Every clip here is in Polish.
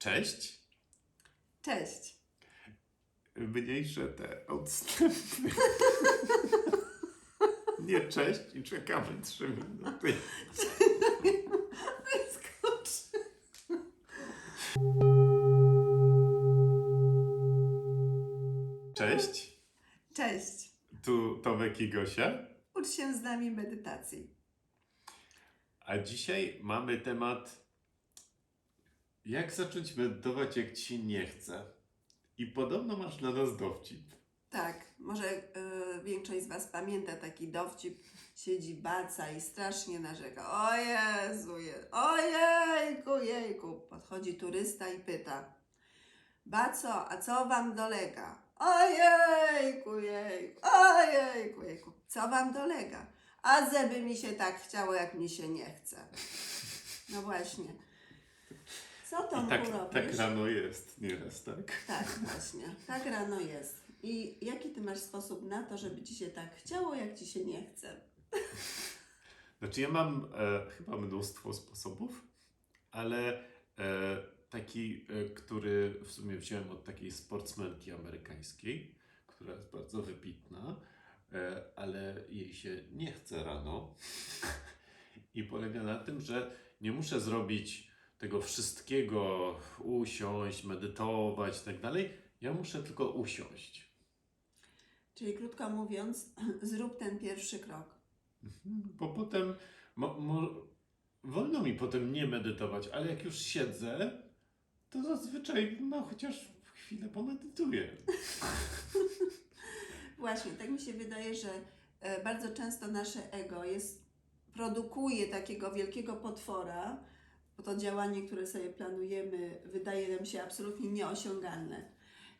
Cześć. Cześć. Mniejsze te odstępy. Nie cześć i czekamy trzy minuty. Cześć. Cześć. Tu Tomek i Gosia. Ucz się z nami medytacji. A dzisiaj mamy temat jak zacząć medytować, jak ci nie chce. I podobno masz dla nas dowcip. Tak, może y, większość z Was pamięta taki dowcip. Siedzi baca i strasznie narzeka. O Jezu, je, ojejku, jejku. Podchodzi turysta i pyta. Baco, a co Wam dolega? Ojejku, jejku, ojejku, jejku. Co Wam dolega? A żeby mi się tak chciało, jak mi się nie chce. No właśnie. Co I Tomku tak, robisz? tak rano jest nieraz, tak? Tak, właśnie. Tak rano jest. I jaki ty masz sposób na to, żeby ci się tak chciało, jak ci się nie chce? Znaczy ja mam e, chyba mnóstwo sposobów, ale e, taki, e, który w sumie wziąłem od takiej sportsmenki amerykańskiej, która jest bardzo wybitna, e, ale jej się nie chce rano. I polega na tym, że nie muszę zrobić tego wszystkiego, usiąść, medytować i tak dalej. Ja muszę tylko usiąść. Czyli krótko mówiąc, zrób ten pierwszy krok. Bo potem wolno mi potem nie medytować, ale jak już siedzę, to zazwyczaj no chociaż chwilę pomedytuję. Właśnie, tak mi się wydaje, że e, bardzo często nasze ego jest, produkuje takiego wielkiego potwora, bo to działanie, które sobie planujemy, wydaje nam się absolutnie nieosiągalne.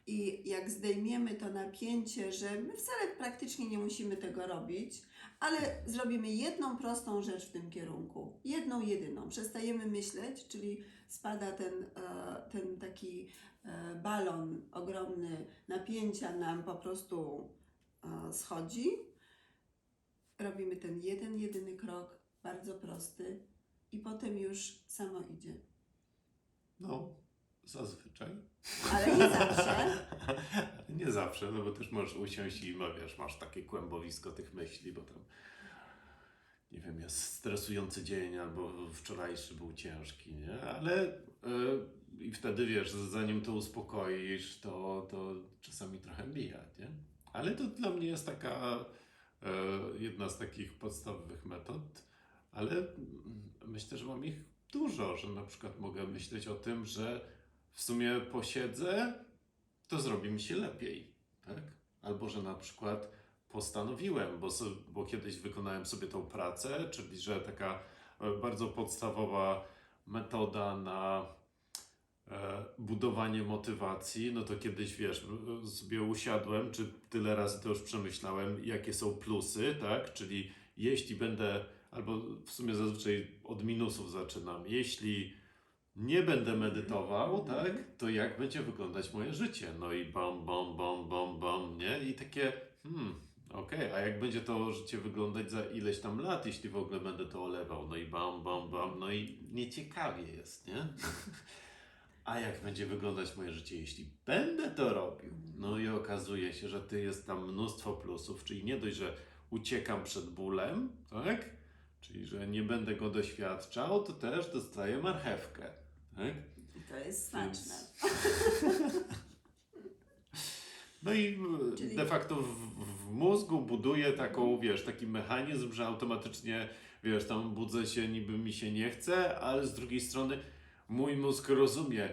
I jak zdejmiemy to napięcie, że my wcale praktycznie nie musimy tego robić, ale zrobimy jedną prostą rzecz w tym kierunku, jedną jedyną. Przestajemy myśleć, czyli spada ten, e, ten taki e, balon ogromny napięcia nam po prostu e, schodzi. Robimy ten jeden, jedyny krok, bardzo prosty, i potem już samo idzie. No, zazwyczaj. Ale nie zawsze. nie zawsze, no bo też możesz usiąść i no, wiesz, masz takie kłębowisko tych myśli, bo tam nie wiem, jest stresujący dzień albo wczorajszy był ciężki, nie? Ale e, i wtedy wiesz, zanim to uspokoisz, to, to czasami trochę mija, nie? Ale to dla mnie jest taka e, jedna z takich podstawowych metod, ale myślę, że mam ich dużo, że na przykład mogę myśleć o tym, że w sumie posiedzę, to zrobi mi się lepiej, tak? Albo że na przykład postanowiłem, bo, bo kiedyś wykonałem sobie tą pracę, czyli że taka e, bardzo podstawowa metoda na e, budowanie motywacji, no to kiedyś wiesz, sobie usiadłem, czy tyle razy to już przemyślałem, jakie są plusy, tak? Czyli jeśli będę, albo w sumie zazwyczaj od minusów zaczynam, jeśli nie będę medytował, tak, to jak będzie wyglądać moje życie? No i bam, bam, bam, bam, bam, nie? I takie, hmm, okej, a jak będzie to życie wyglądać za ileś tam lat, jeśli w ogóle będę to olewał? No i bam, bam, bam, no i nieciekawie jest, nie? A jak będzie wyglądać moje życie, jeśli będę to robił? No i okazuje się, że ty jest tam mnóstwo plusów, czyli nie dość, że uciekam przed bólem, tak? Czyli, że nie będę go doświadczał, to też dostaję marchewkę. Tak? I to jest smaczne. No i e, Czyli- de facto w, w mózgu buduję taką, wiesz, taki mechanizm, że automatycznie, wiesz, tam budzę się, niby mi się nie chce, ale z drugiej strony mój mózg rozumie,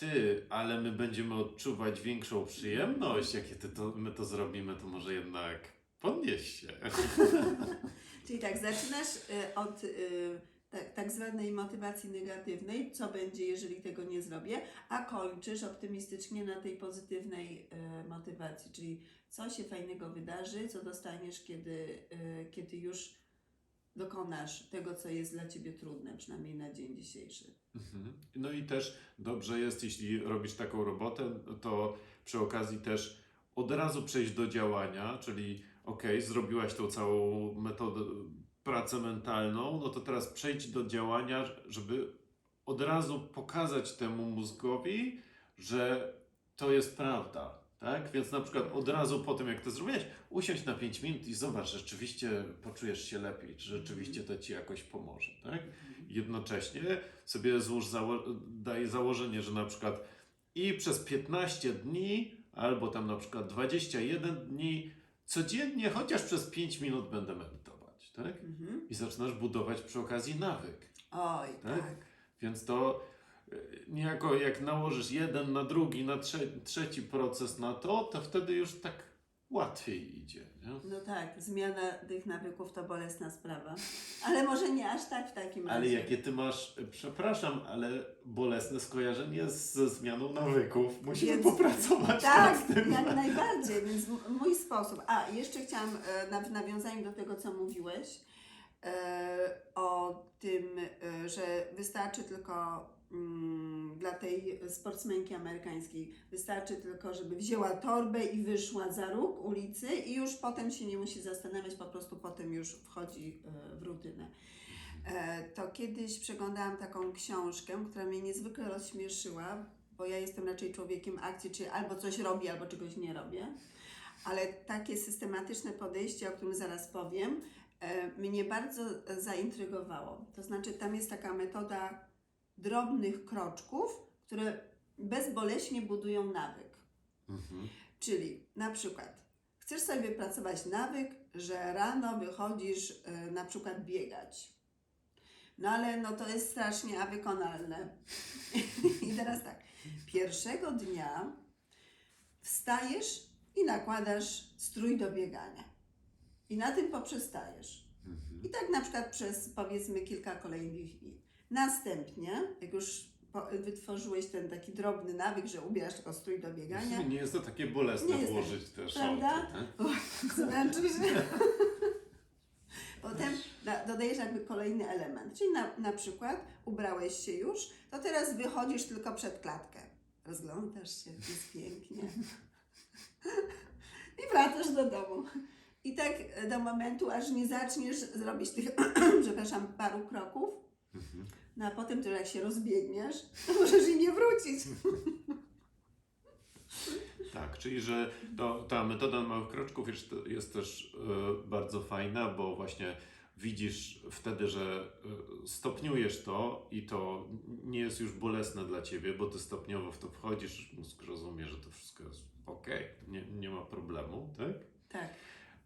ty, ale my będziemy odczuwać większą przyjemność, jakie ty to, my to zrobimy, to może jednak podnieś się. Czyli tak, zaczynasz y, od y, tak, tak zwanej motywacji negatywnej, co będzie, jeżeli tego nie zrobię, a kończysz optymistycznie na tej pozytywnej y, motywacji, czyli co się fajnego wydarzy, co dostaniesz, kiedy, y, kiedy już dokonasz tego, co jest dla Ciebie trudne, przynajmniej na dzień dzisiejszy. Mhm. No i też dobrze jest, jeśli robisz taką robotę, to przy okazji też od razu przejść do działania, czyli ok, zrobiłaś tą całą metodę, pracę mentalną, no to teraz przejdź do działania, żeby od razu pokazać temu mózgowi, że to jest prawda. Tak? Więc na przykład od razu po tym, jak to zrobiłeś, usiądź na 5 minut i zobacz, rzeczywiście poczujesz się lepiej, czy rzeczywiście to ci jakoś pomoże. Tak? Jednocześnie sobie złóż zało- daj założenie, że na przykład i przez 15 dni, albo tam na przykład 21 dni, codziennie chociaż przez 5 minut będę medytować. Tak? Mhm. I zaczynasz budować przy okazji nawyk. Oj, Tak? tak. Więc to y, niejako jak nałożysz jeden na drugi, na trze trzeci proces na to, to wtedy już tak łatwiej idzie. Nie? No tak, zmiana tych nawyków to bolesna sprawa. Ale może nie aż tak w takim razie. Ale jakie ty masz, y, przepraszam, ale bolesne skojarzenie ze zmianą nawyków. Musimy Więc- popracować Tak, nad tym. jak najbardziej, więc mój sposób. A, jeszcze chciałam e, w nawiązaniu do tego, co mówiłeś, e, o tym, e, że wystarczy tylko dla tej sportsmenki amerykańskiej, wystarczy tylko, żeby wzięła torbę i wyszła za róg ulicy i już potem się nie musi zastanawiać, po prostu potem już wchodzi e, w rutynę. E, To kiedyś przeglądałam taką książkę, która mnie niezwykle rozśmieszyła, bo ja jestem raczej człowiekiem akcji, czyli albo coś robię, albo czegoś nie robię. Ale takie systematyczne podejście, o którym zaraz powiem, e, mnie bardzo zaintrygowało. To znaczy, tam jest taka metoda drobnych kroczków, które bezboleśnie budują nawyk. Mhm. Czyli na przykład chcesz sobie wypracować nawyk, że rano wychodzisz e, na przykład biegać. No ale no to jest strasznie wykonalne. I teraz tak, pierwszego dnia wstajesz i nakładasz strój do biegania. I na tym poprzestajesz. Mhm. I tak na przykład przez powiedzmy kilka kolejnych dni. Następnie, jak już wytworzyłeś ten taki drobny nawyk, że ubierasz tylko strój do biegania, Nie jest to takie bolesne Nie jest włożyć te prawda? Tak? Zmęczył się. Potem da, dodajesz jakby kolejny element. Czyli na, na przykład ubrałeś się już, to teraz wychodzisz tylko przed klatkę. Rozglądasz się, jest pięknie. I wracasz do domu. I tak do momentu, aż nie zaczniesz zrobić tych, przepraszam, paru kroków, Mhm. No a potem to jak się rozbiegniesz, to możesz i nie wrócić. Tak, czyli że to, ta metoda małych kroczków jest, jest też e, bardzo fajna, bo właśnie widzisz wtedy, że e, stopniujesz to i to nie jest już bolesne dla ciebie, bo ty stopniowo w to wchodzisz, mózg rozumie, że to wszystko jest ok, nie, nie ma problemu, tak?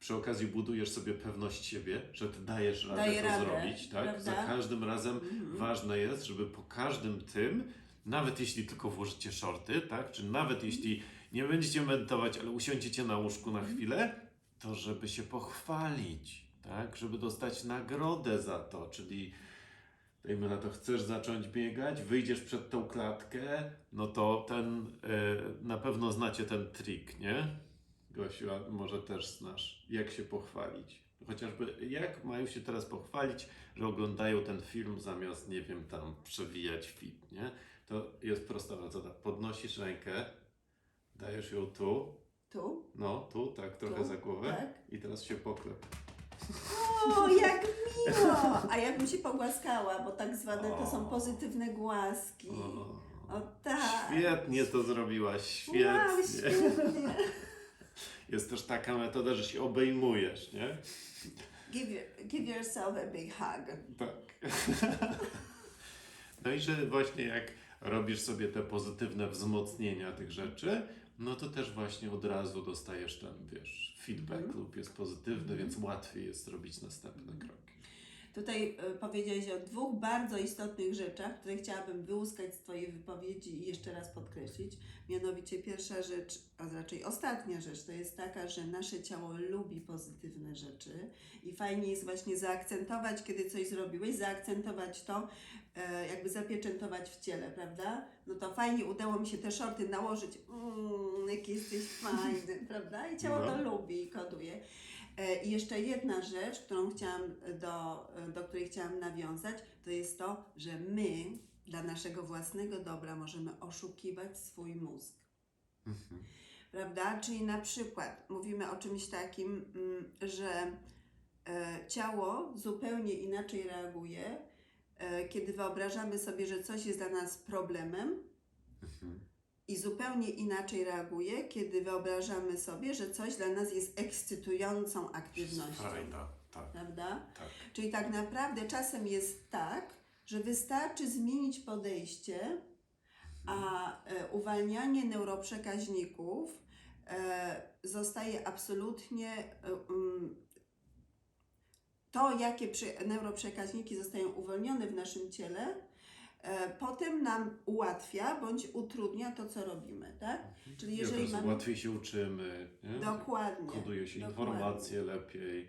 Przy okazji budujesz sobie pewność siebie, że ty dajesz radę Daję to radę, zrobić, tak? prawda? Za każdym razem Mhm. ważne jest, żeby po każdym tym, nawet jeśli tylko włożycie shorty, tak? Czy nawet jeśli nie będziecie medytować, ale usiądziecie na łóżku na chwilę, to żeby się pochwalić, tak? Żeby dostać nagrodę za to, czyli dajmy na to, chcesz zacząć biegać, wyjdziesz przed tą klatkę, no to ten, e, na pewno znacie ten trik, nie? Gosiu, a może też znasz, jak się pochwalić. Chociażby jak mają się teraz pochwalić, że oglądają ten film zamiast, nie wiem, tam przewijać fit, nie? To jest prosta metoda. Podnosisz rękę, dajesz ją tu, Tu. no tu, tak, trochę Tu, za głowę tak. i teraz się poklep. O, jak miło! A jakbym się pogłaskała, bo tak zwane to są pozytywne głaski. O, O tak. świetnie to zrobiłaś, Wow, świetnie. Jest też taka metoda, że się obejmujesz, nie? Give, your, give yourself a big hug. Tak. No i że właśnie jak robisz sobie te pozytywne wzmocnienia tych rzeczy, no to też właśnie od razu dostajesz ten, wiesz, feedback Mhm. lub jest pozytywny, więc łatwiej jest zrobić następne kroki. Tutaj y, powiedziałeś o dwóch bardzo istotnych rzeczach, które chciałabym wyłuskać z Twojej wypowiedzi i jeszcze raz podkreślić. Mianowicie pierwsza rzecz, a raczej ostatnia rzecz, to jest taka, że nasze ciało lubi pozytywne rzeczy i fajnie jest właśnie zaakcentować, kiedy coś zrobiłeś, zaakcentować to, e, jakby zapieczętować w ciele, prawda? No to fajnie udało mi się te shorty nałożyć, mmm, jaki jesteś fajny, prawda? I ciało No. to lubi i koduje. E, I jeszcze jedna rzecz, którą chciałam do, do której chciałam nawiązać, to jest to, że my dla naszego własnego dobra możemy oszukiwać swój mózg. Mhm. Prawda? Czyli na przykład mówimy o czymś takim, mm, że e, ciało zupełnie inaczej reaguje, e, kiedy wyobrażamy sobie, że coś jest dla nas problemem Mhm. I zupełnie inaczej reaguje, kiedy wyobrażamy sobie, że coś dla nas jest ekscytującą aktywnością. Frajda, tak, Prawda? tak. Czyli tak naprawdę czasem jest tak, że wystarczy zmienić podejście, a e, uwalnianie neuroprzekaźników e, zostaje absolutnie. E, um, to, jakie przy, neuroprzekaźniki zostają uwolnione w naszym ciele, potem nam ułatwia bądź utrudnia to, co robimy, tak? Czyli I jeżeli mamy. łatwiej się uczymy, nie? Dokładnie. koduje się dokładnie. informacje lepiej,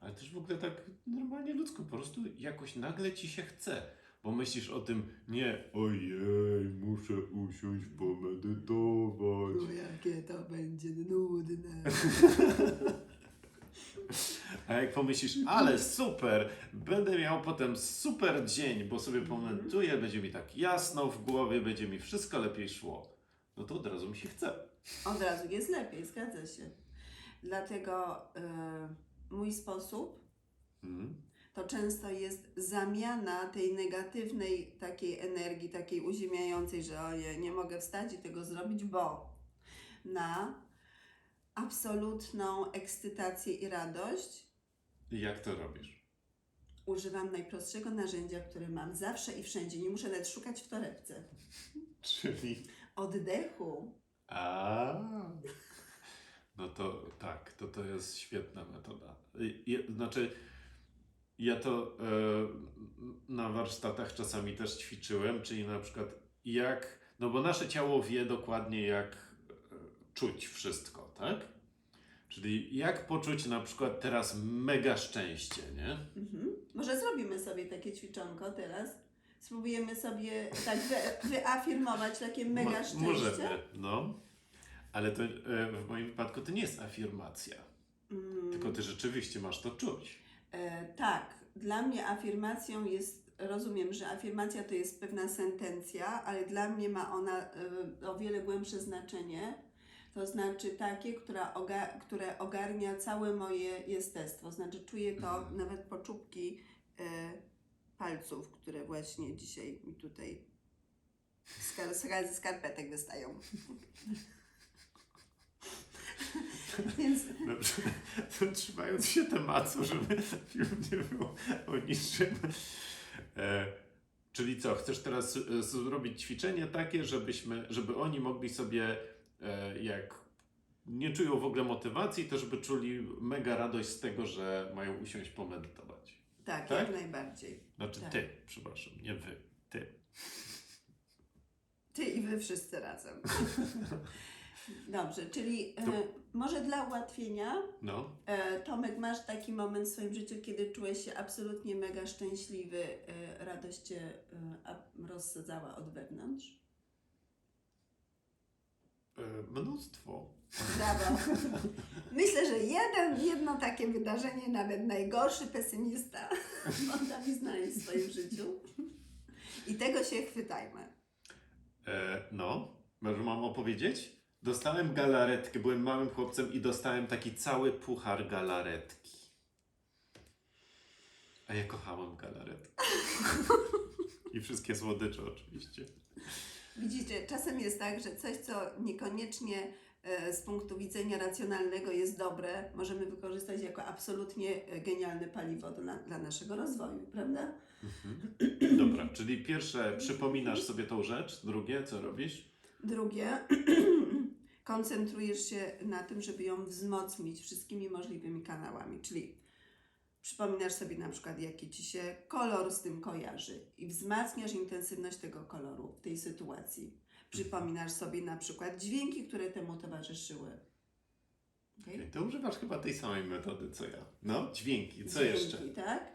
ale też w ogóle tak normalnie ludzko, po prostu jakoś nagle ci się chce, bo myślisz o tym, nie, ojej, muszę usiąść, pomedytować. O, jakie to będzie nudne. A jak pomyślisz, ale super, będę miał potem super dzień, bo sobie pomedytuję, będzie mi tak jasno w głowie, będzie mi wszystko lepiej szło, no to od razu mi się chce. Od razu jest lepiej, zgadza się. Dlatego e, mój sposób Mhm. to często jest zamiana tej negatywnej takiej energii, takiej uziemiającej, że oje, nie mogę wstać i tego zrobić, bo na absolutną ekscytację i radość I jak to robisz? używam najprostszego narzędzia, które mam zawsze i wszędzie. Nie muszę nawet szukać w torebce. Czyli Oddechu. A. No to tak, to to jest świetna metoda. I- znaczy, ja to e, na warsztatach czasami też ćwiczyłem, czyli na przykład jak, no bo nasze ciało wie dokładnie jak czuć wszystko, tak? Czyli jak poczuć na przykład teraz mega szczęście, nie? Mhm. Może zrobimy sobie takie ćwiczonko teraz. Spróbujemy sobie tak wy, wyafirmować takie mega Mo- szczęście. Możemy, no. Ale to e, w moim wypadku to nie jest afirmacja, Mm, tylko ty rzeczywiście masz to czuć. e, tak, dla mnie afirmacją jest, rozumiem, że afirmacja to jest pewna sentencja, ale dla mnie ma ona e, o wiele głębsze znaczenie. To znaczy takie, która oga, które ogarnia całe moje jestestwo. Znaczy czuję to Mhm. nawet po czubki e, palców, które właśnie dzisiaj mi tutaj z, kar- z, ze skarpetek wystają. Więc Dobrze, to trzymając się tematu, żeby film nie był o niczym. E, czyli co, chcesz teraz e, zrobić ćwiczenie takie, żebyśmy, żeby oni mogli sobie, jak nie czują w ogóle motywacji, to żeby czuli mega radość z tego, że mają usiąść pomedytować. tak, Tak? jak najbardziej. Znaczy Tak. ty, przepraszam, nie wy, ty. Ty i wy wszyscy razem. Dobrze, czyli e, To- może dla ułatwienia, No, e, Tomek, masz taki moment w swoim życiu, kiedy czułeś się absolutnie mega szczęśliwy, e, radość cię e, rozsadzała od wewnątrz? E, mnóstwo. Brawo. Myślę, że jeden, jedno takie wydarzenie, nawet najgorszy pesymista, potrafi znaleźć w swoim życiu. I tego się chwytajmy. E, no, może mam opowiedzieć? Dostałem galaretkę, byłem małym chłopcem i dostałem taki cały puchar galaretki. A ja kochałem galaretki. I wszystkie słodycze oczywiście. Widzicie, czasem jest tak, że coś, co niekoniecznie e, z punktu widzenia racjonalnego jest dobre, możemy wykorzystać jako absolutnie e, genialne paliwo do na, dla naszego rozwoju, prawda? Dobra, czyli pierwsze przypominasz sobie tą rzecz, drugie co robisz? Drugie, koncentrujesz się na tym, żeby ją wzmocnić wszystkimi możliwymi kanałami, czyli przypominasz sobie na przykład, jaki ci się kolor z tym kojarzy i wzmacniasz intensywność tego koloru w tej sytuacji. Przypominasz sobie na przykład dźwięki, które temu towarzyszyły. Okay? To używasz chyba tej samej metody co ja. No, dźwięki, co Dźwięki, jeszcze? tak?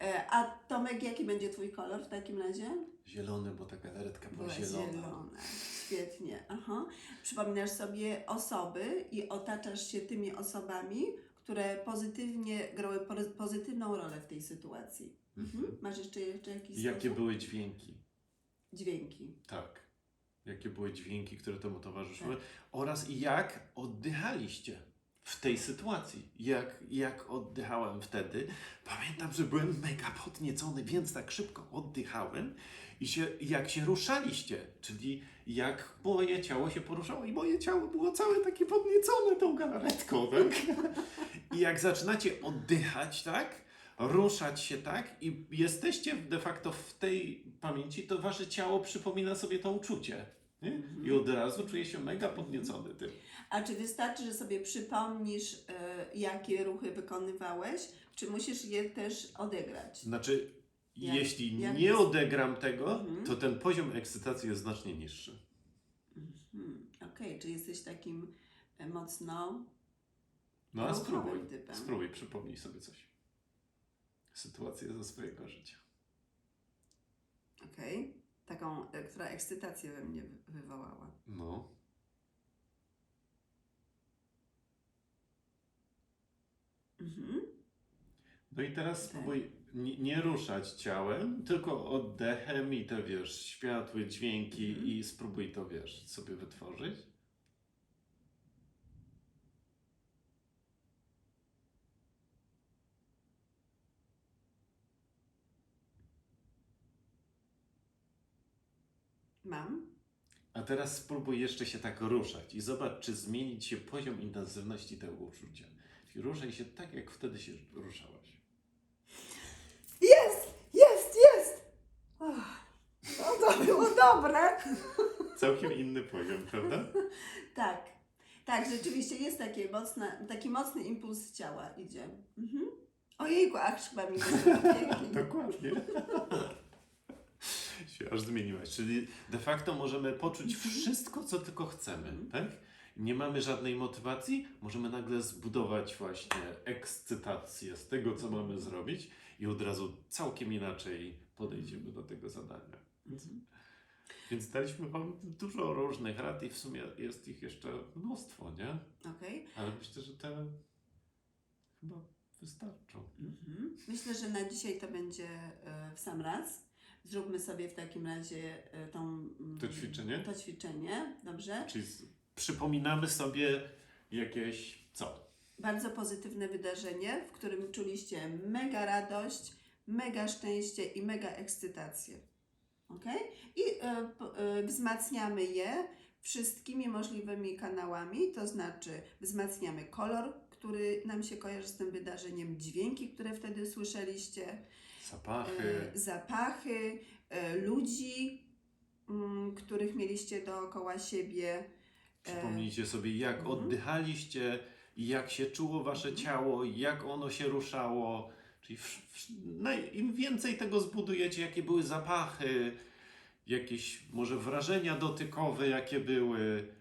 E, A Tomek, jaki będzie Twój kolor w takim razie? Zielony, bo ta galaretka była, Była zielona. zielona. Świetnie. Aha. Przypominasz sobie osoby i otaczasz się tymi osobami, które pozytywnie grały po- pozytywną rolę w tej sytuacji. Mhm. Mhm. Masz jeszcze, jeszcze jakiś Jakie sposób? były dźwięki? Dźwięki. Tak. Jakie były dźwięki, które temu towarzyszyły? Tak. Oraz jak oddychaliście w tej sytuacji. Jak, jak oddychałem wtedy, pamiętam, że byłem mega podniecony, więc tak szybko oddychałem i się, jak się ruszaliście, czyli jak moje ciało się poruszało i moje ciało było całe takie podniecone tą galaretką, tak? I jak zaczynacie oddychać, tak? Ruszać się, tak? I jesteście de facto w tej pamięci, to wasze ciało przypomina sobie to uczucie. Nie? I od razu czuje się mega podniecony tym. A czy wystarczy, że sobie przypomnisz, e, jakie ruchy wykonywałeś, czy musisz je też odegrać? Znaczy, Jak- jeśli jak nie jest- odegram tego, Mhm. to ten poziom ekscytacji jest znacznie niższy. Hmm, Okej, czy jesteś takim e, mocno No a spróbuj, typem. spróbuj, przypomnij sobie coś. Sytuację ze swojego życia. Okej. Taką, e, która ekscytację we mnie wy- wywołała. No. Mhm. No i teraz spróbuj nie, nie ruszać ciałem, tylko oddechem i te, wiesz, światły, dźwięki Mhm. i spróbuj to, wiesz, sobie wytworzyć. Mam. A teraz spróbuj jeszcze się tak ruszać i zobacz, czy zmienić się poziom intensywności tego uczucia. Czyli ruszaj się tak, jak wtedy się ruszałaś. Jest! Jest! Jest! Ach, no to było dobre. Całkiem inny poziom, prawda? Tak. Tak, rzeczywiście jest takie mocne, taki mocny impuls ciała idzie. Mhm. Ojejku, ach, chyba mi wyszło pięknie. Dokładnie. się aż zmieniłaś. Czyli de facto możemy poczuć wszystko, co tylko chcemy, tak? Nie mamy żadnej motywacji, możemy nagle zbudować właśnie ekscytację z tego, co mamy zrobić i od razu całkiem inaczej podejdziemy do tego zadania. Mhm. Więc daliśmy Wam dużo różnych rad i w sumie jest ich jeszcze mnóstwo, nie? Okej. Ale myślę, że te chyba wystarczą. Mhm. Myślę, że na dzisiaj to będzie e, w sam raz. Zróbmy sobie w takim razie e, tą, mm, To ćwiczenie? To ćwiczenie, dobrze? Czyli przypominamy sobie jakieś co? Bardzo pozytywne wydarzenie, w którym czuliście mega radość, mega szczęście i mega ekscytację. Ok? I p- e, wzmacniamy je wszystkimi możliwymi kanałami, to znaczy wzmacniamy kolor, który nam się kojarzy z tym wydarzeniem, dźwięki, które wtedy słyszeliście, Zapachy. e, zapachy, e, ludzi, mm, których mieliście dookoła siebie. Przypomnijcie sobie, jak mhm. oddychaliście, jak się czuło wasze Mhm. ciało, jak ono się ruszało. Czyli im więcej tego zbudujecie, jakie były zapachy, jakieś może wrażenia dotykowe, jakie były.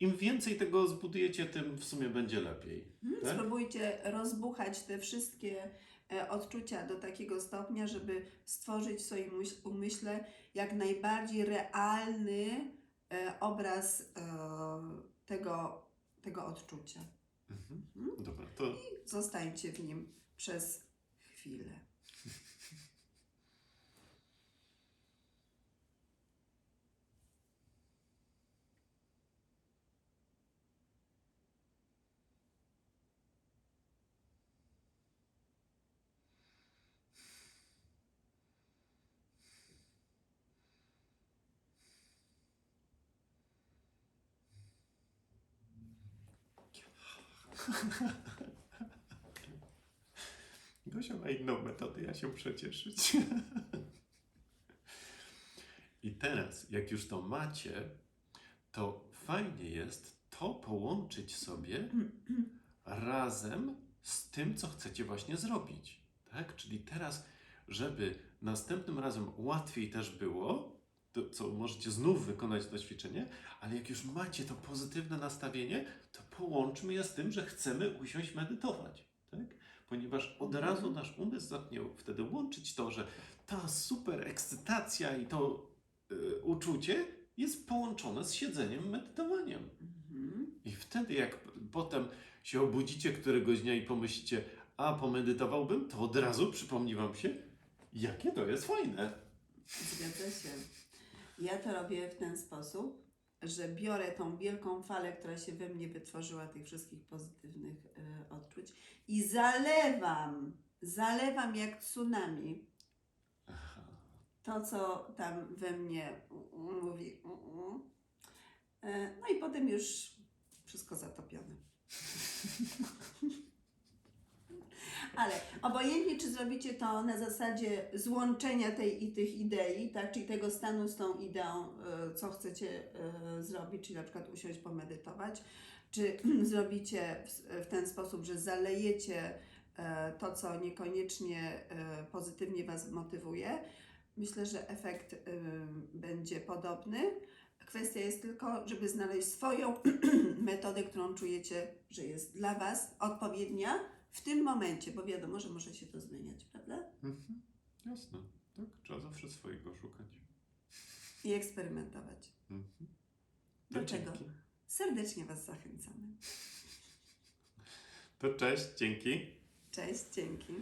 Im więcej tego zbudujecie, tym w sumie będzie lepiej. Mhm, Tak? Spróbujcie rozbuchać te wszystkie e, odczucia do takiego stopnia, żeby stworzyć w swoim myśl- umyśle jak najbardziej realny e, obraz e, tego, tego odczucia. Mhm. Mhm. Dobra, to Zostańcie w nim przez chwilę. Gosia ma inną metodę, ja się muszę cieszyć. I teraz, jak już to macie, to fajnie jest to połączyć sobie razem z tym, co chcecie właśnie zrobić. Tak? Czyli teraz, żeby następnym razem łatwiej też było, to co możecie znów wykonać to ćwiczenie, ale jak już macie to pozytywne nastawienie, to połączmy je z tym, że chcemy usiąść medytować. Tak? Ponieważ od razu nasz umysł zacznie wtedy łączyć to, że ta super ekscytacja i to y, uczucie jest połączone z siedzeniem, medytowaniem. Mhm. I wtedy, jak potem się obudzicie któregoś dnia i pomyślicie, a pomedytowałbym, to od razu przypomni Wam się, jakie to jest fajne. Zgadza się. Ja to robię w ten sposób, że biorę tą wielką falę, która się we mnie wytworzyła, tych wszystkich pozytywnych e, odczuć i zalewam, zalewam jak tsunami Aha. to, co tam we mnie mówi. E, No i potem już wszystko zatopione. Ale obojętnie, czy zrobicie to na zasadzie złączenia tej i tych idei, tak, czyli tego stanu z tą ideą, e, co chcecie e, zrobić, czyli na przykład usiąść, pomedytować, czy zrobicie w, ten sposób, że zalejecie e, to, co niekoniecznie pozytywnie Was motywuje, myślę, że efekt będzie podobny. Kwestia jest tylko, żeby znaleźć swoją metodę, którą czujecie, że jest dla Was odpowiednia w tym momencie, bo wiadomo, że może się to zmieniać, prawda? Mhm. Jasne. Tak, trzeba zawsze swojego szukać. I eksperymentować. Mhm. Do czego? dzięki. Serdecznie Was zachęcamy. To cześć, dzięki. Cześć, dzięki.